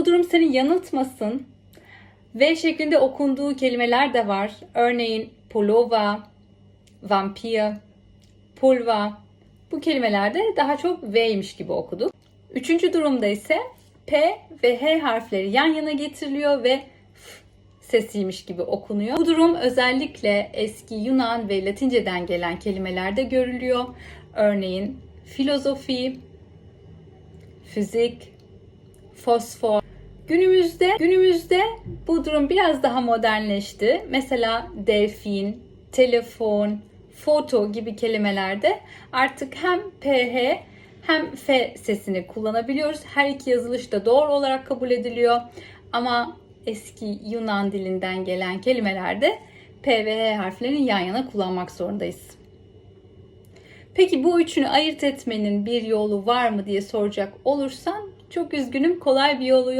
Bu durum seni yanıltmasın. V şeklinde okunduğu kelimeler de var. Örneğin polova, vampir, pulva. Bu kelimelerde daha çok V'ymiş gibi okuduk. Üçüncü durumda ise P ve H harfleri yan yana getiriliyor ve F sesiymiş gibi okunuyor. Bu durum özellikle eski Yunan ve Latinceden gelen kelimelerde görülüyor. Örneğin filozofi, fizik, fosfor. Günümüzde günümüzde bu durum biraz daha modernleşti. Mesela delfin, telefon, foto gibi kelimelerde artık hem PH hem F sesini kullanabiliyoruz. Her iki yazılış da doğru olarak kabul ediliyor. Ama eski Yunan dilinden gelen kelimelerde P ve H harflerini yan yana kullanmak zorundayız. Peki bu üçünü ayırt etmenin bir yolu var mı diye soracak olursan çok üzgünüm kolay bir yolu yok.